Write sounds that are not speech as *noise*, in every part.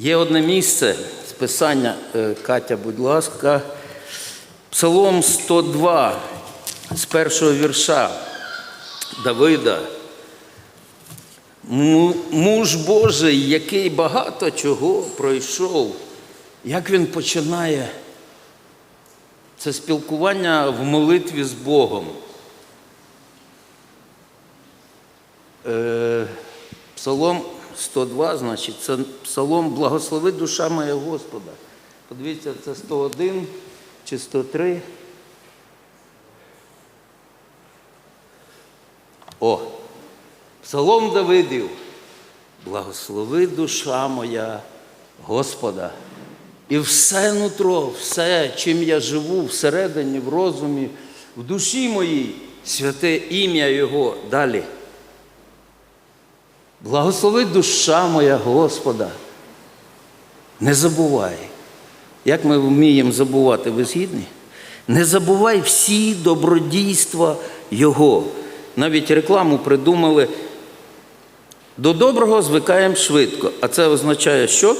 Є одне місце з писання, е, Катя, будь ласка, Псалом 102 з першого вірша Давида. Муж Божий, який багато чого пройшов, як він починає це спілкування в молитві з Богом. Е, Псалом 102, значить, це псалом Благослови душа моя Господа. Подивіться, це 101 чи 103. О, Псалом Давидів. Благослови душа моя Господа. І все нутро, все, чим я живу всередині, в розумі, в душі моїй, святе ім'я Його далі. Благослови душа моя Господа. Не забувай. Як ми вміємо забувати, ви згідні? Не забувай всі добродійства Його. Навіть рекламу придумали. До доброго звикаємо швидко. А це означає, що?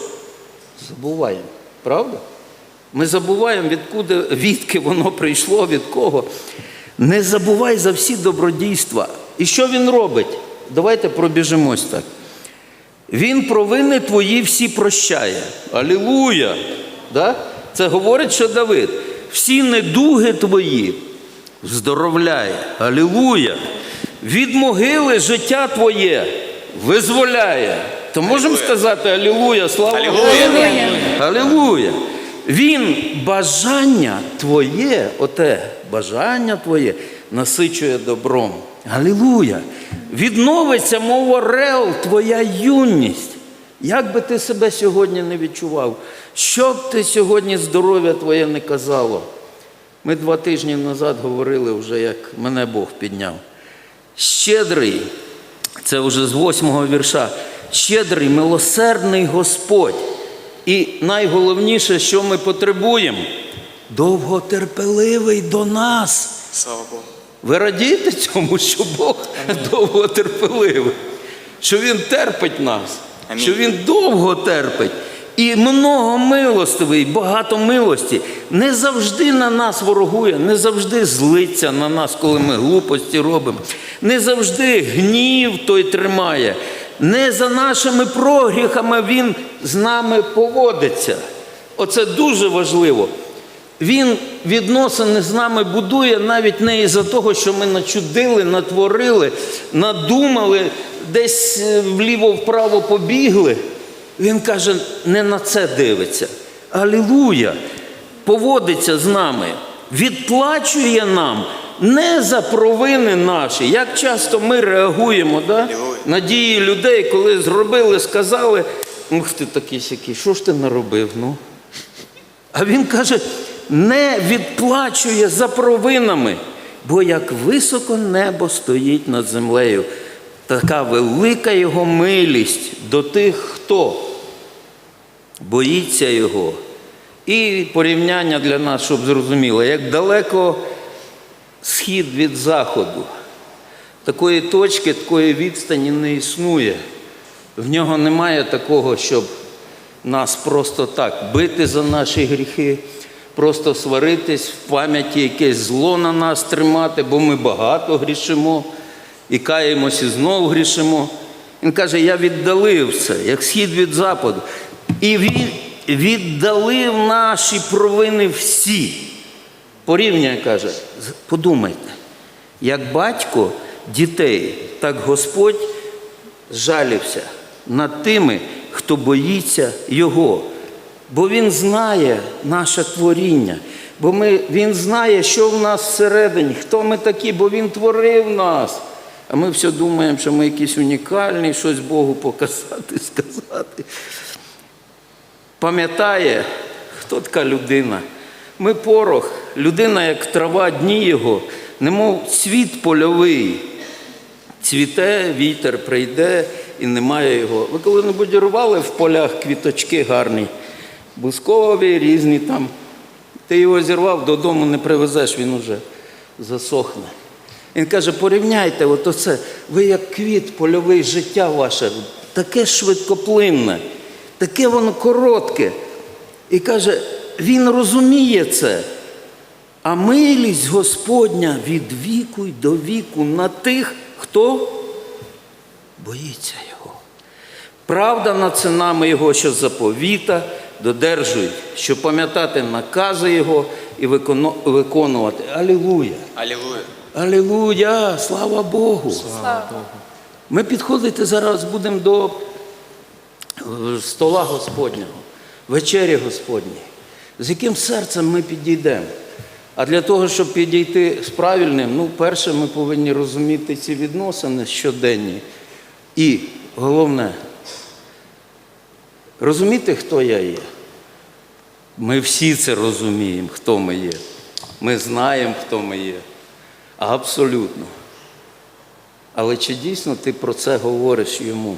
Забуваємо. Правда? Ми забуваємо, відкуди, відки воно прийшло, від кого. Не забувай за всі добродійства. І що він робить? Давайте пробіжимось так. Він провини твої всі прощає. Алілуя! Да? Це говорить, що Давид. Всі недуги твої здоровляє. Алілуя! Від могили життя твоє визволяє. То можемо сказати Алілуя, слава. Богу! Алілуя! Він бажання твоє, оте бажання твоє насичує добром. Алілуя! Відновиться, мов орел, твоя юність. Як би ти себе сьогодні не відчував, що б ти сьогодні здоров'я твоє не казало. Ми два тижні назад говорили вже, як мене Бог підняв. Щедрий, це вже з восьмого вірша. Щедрий, милосердний Господь. І найголовніше, що ми потребуємо, довготерпеливий до нас. Слава Богу. Ви радієте цьому, що Бог довготерпеливий, що Він терпить нас, що Він довго терпить. І много милостивий, багато милості. Не завжди на нас ворогує, не завжди злиться на нас, коли ми глупості робимо. Не завжди гнів той тримає. Не за нашими прогріхами Він з нами поводиться. Оце дуже важливо. Він відносини з нами будує навіть не із-за того, що ми начудили, натворили, надумали, десь е, вліво-вправо побігли. Він каже, не на це дивиться. Алілуя! Поводиться з нами, відплачує нам не за провини наші. Як часто ми реагуємо да? На дії людей, коли зробили, сказали, ух ти такий сякий, що ж ти наробив? Ну? А він каже, не відплачує за провинами, бо як високо небо стоїть над землею, така велика його милість до тих, хто боїться його. І порівняння для нас, щоб зрозуміло, як далеко схід від заходу. Такої точки, такої відстані не існує. В нього немає такого, щоб нас просто так бити за наші гріхи, просто сваритись в пам'яті якесь зло на нас тримати, бо ми багато грішимо і каємось і знову грішимо. Він каже, я віддалив це, як схід від западу. І він віддалив наші провини всі. Порівняє, каже, подумайте, як батько дітей, так Господь жалівся над тими, хто боїться Його. Бо Він знає наше творіння, бо ми, Він знає, що в нас всередині, хто ми такі, бо Він творив нас. А ми все думаємо, що ми якісь унікальні, щось Богу показати, *laughs* сказати. Пам'ятає, хто така людина. Ми порох, людина, як трава, дні його, немов світ польовий. Цвіте, вітер прийде і немає його. Ви коли-небудь рвали в полях квіточки гарні, бускові, різні там. Ти його зірвав, додому не привезеш, він уже засохне. Він каже, порівняйте, от оце, ви як квіт, польовий життя ваше, таке швидкоплинне. таке воно коротке. І каже, він розуміє це. А милість Господня від віку й до віку на тих, хто боїться Його. Правда над синами Його, що заповіта, додержують, що пам'ятати накази Його і виконувати. Алілуя! Алілуя. Алілуя! Слава Богу! Ми підходити зараз будемо до е, стола Господнього, вечері Господньої. З яким серцем ми підійдемо? А для того, щоб підійти з правильним, ну, перше, ми повинні розуміти ці відносини щоденні. І головне, розуміти, хто я є. Ми всі це розуміємо, хто ми є. Ми знаємо, хто ми є. Абсолютно. Але чи дійсно ти про це говориш йому?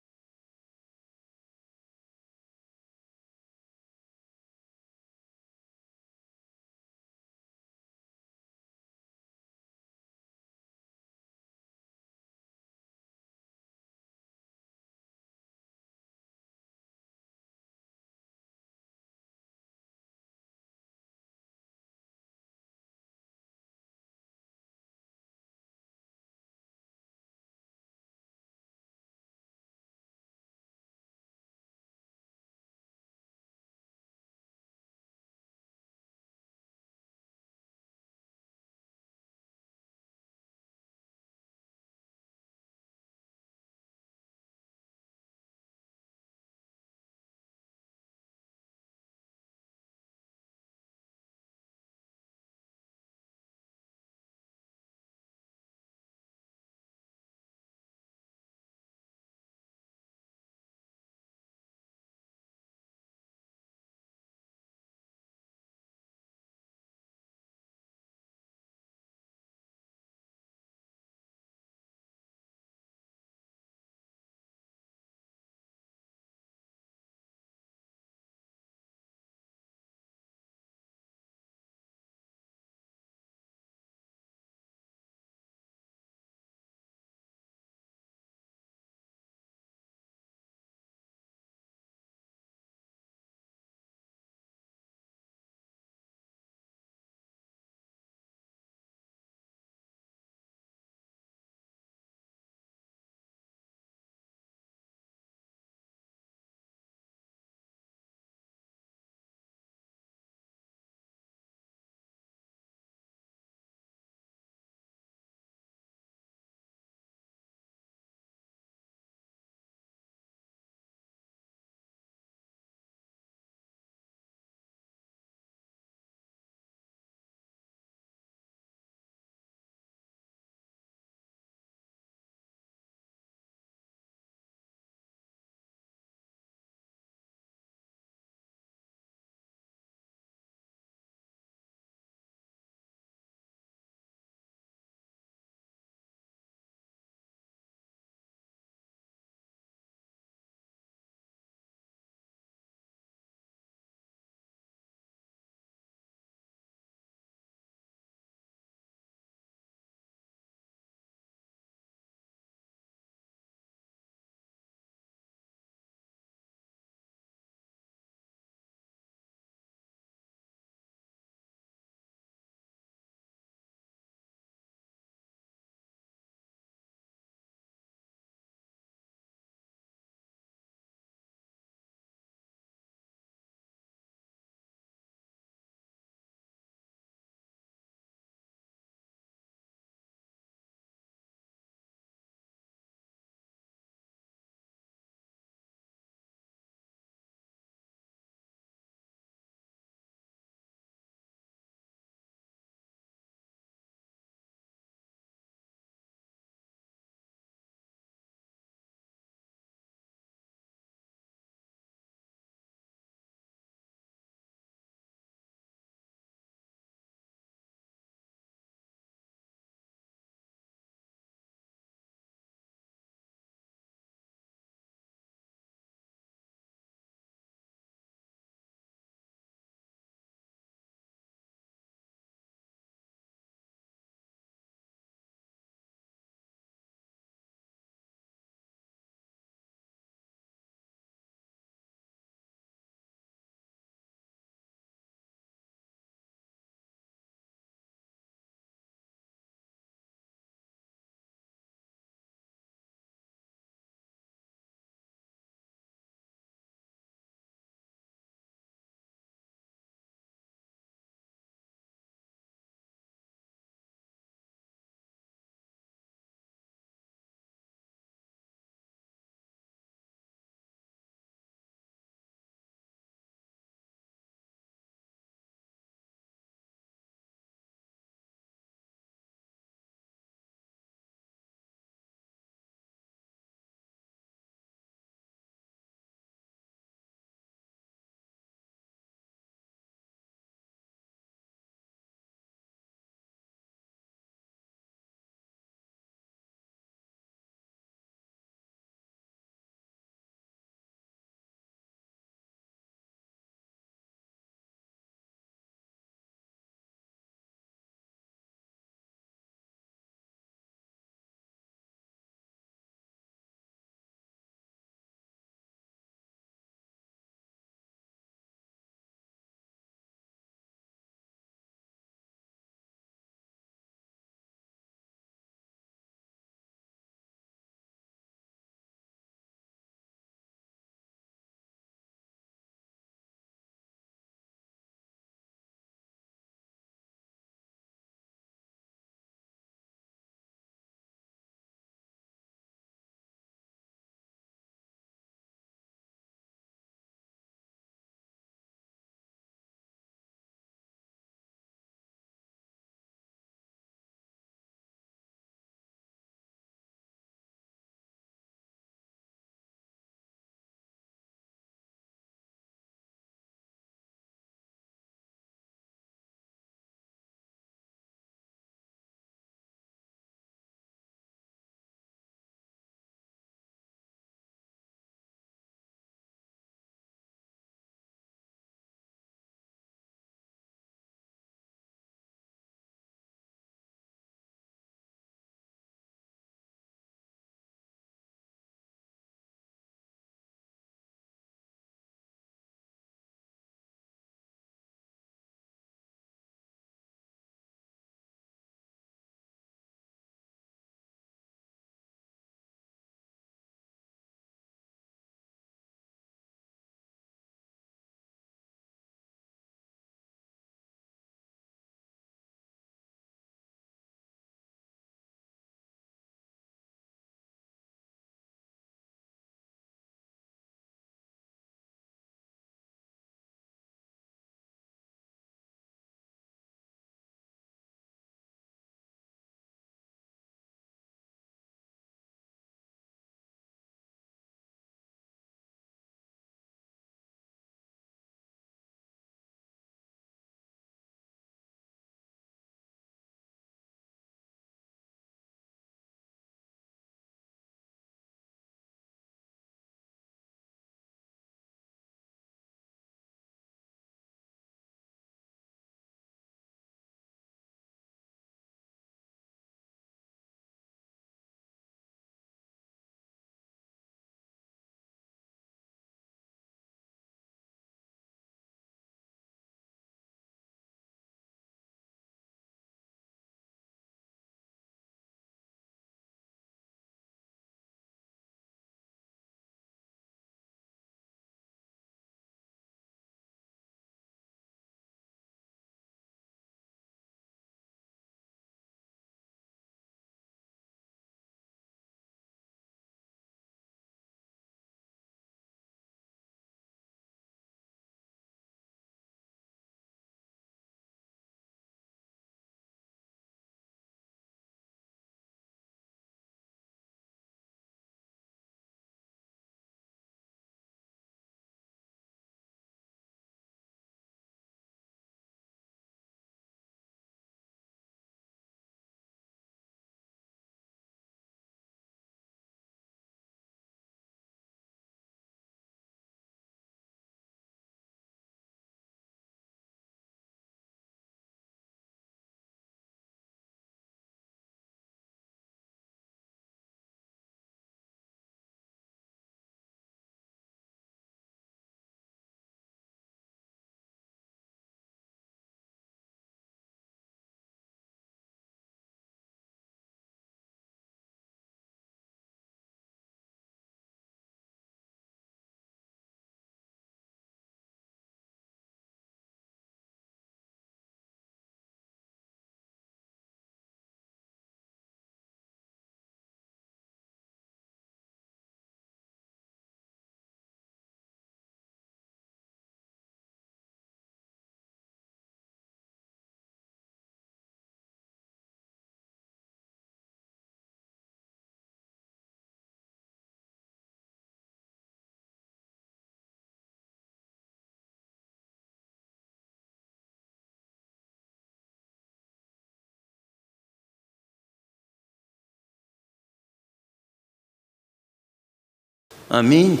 Amém?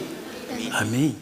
Amém.